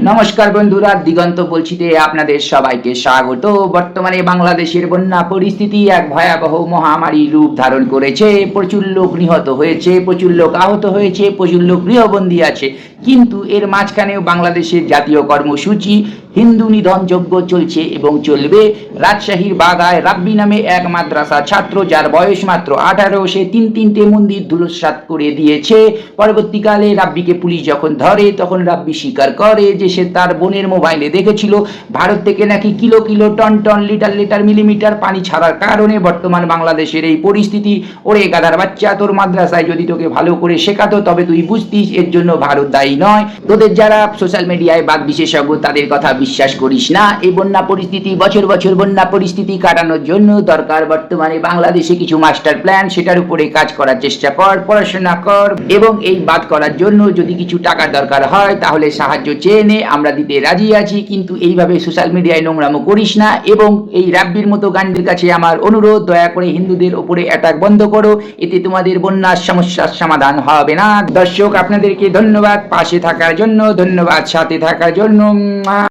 নমস্কার বন্ধুরা, দিগন্ত বলছিতে আপনাদের সবাইকে স্বাগত। বর্তমানে বাংলাদেশের বন্যা পরিস্থিতি এক ভয়াবহ মহামারী রূপ ধারণ করেছে। প্রচুর লোক নিহত হয়েছে, প্রচুর লোক আহত হয়েছে, প্রচুর লোক গৃহবন্দী আছে। কিন্তু এর মাঝখানেও বাংলাদেশের জাতীয় কর্মসূচি হিন্দু নিধন যজ্ঞ চলছে এবং চলবে। রাজশাহীর বাগায় রাব্বি নামে এক মাদ্রাসা ছাত্র যার বয়স মাত্র আঠারো, সে তিন তিনটে মন্দির ধুলস্বাত করে দিয়েছে। পরবর্তীকালে রাব্বিকে পুলিশ যখন ধরে, তখন রাব্বি স্বীকার করে যে সে তার বোনের মোবাইলে দেখেছিল। ভারত থেকে নাকি kilo kilo ton ton, litre litre, millimetre পানি ছাড়ার কারণে বর্তমান বাংলাদেশের এই পরিস্থিতি। ওরে গাদার বাচ্চা, তোর মাদ্রাসায় যদি তোকে ভালো করে শেখাতো, তবে তুই বুঝতিস, এর জন্য ভারত দায়ী নয়। তোদের যারা সোশ্যাল মিডিয়ায় বাদ বিশেষজ্ঞ, তাদের কথা বিশ্বাস করিস না, এই বন্যা পরিস্থিতি বছর বছর বন্যা পরিস্থিতি কাটানোর জন্য দরকার। বর্তমানে বাংলাদেশে কিছু মাস্টার প্ল্যান সেটার উপরে কাজ করার চেষ্টা কর, পড়াশোনা কর এবং এই বাদ করার জন্য যদি কিছু টাকার দরকার হয়, তাহলে সাহায্য চেয়ে নে, আমরা দিতে রাজি আছি, কিন্তু এইভাবে সোশ্যাল মিডিয়ায় নোংরামো করিস না এবং এই রাব্বির মতো গানদের কাছে আমার অনুরোধ, দয়া করে হিন্দুদের ওপরে অ্যাটাক বন্ধ করো, এতে তোমাদের বন্যার সমস্যার সমাধান হবে না। দর্শক, আপনাদেরকে ধন্যবাদ, পাশে থাকার জন্য, ধন্যবাদ, সাথে থাকার জন্য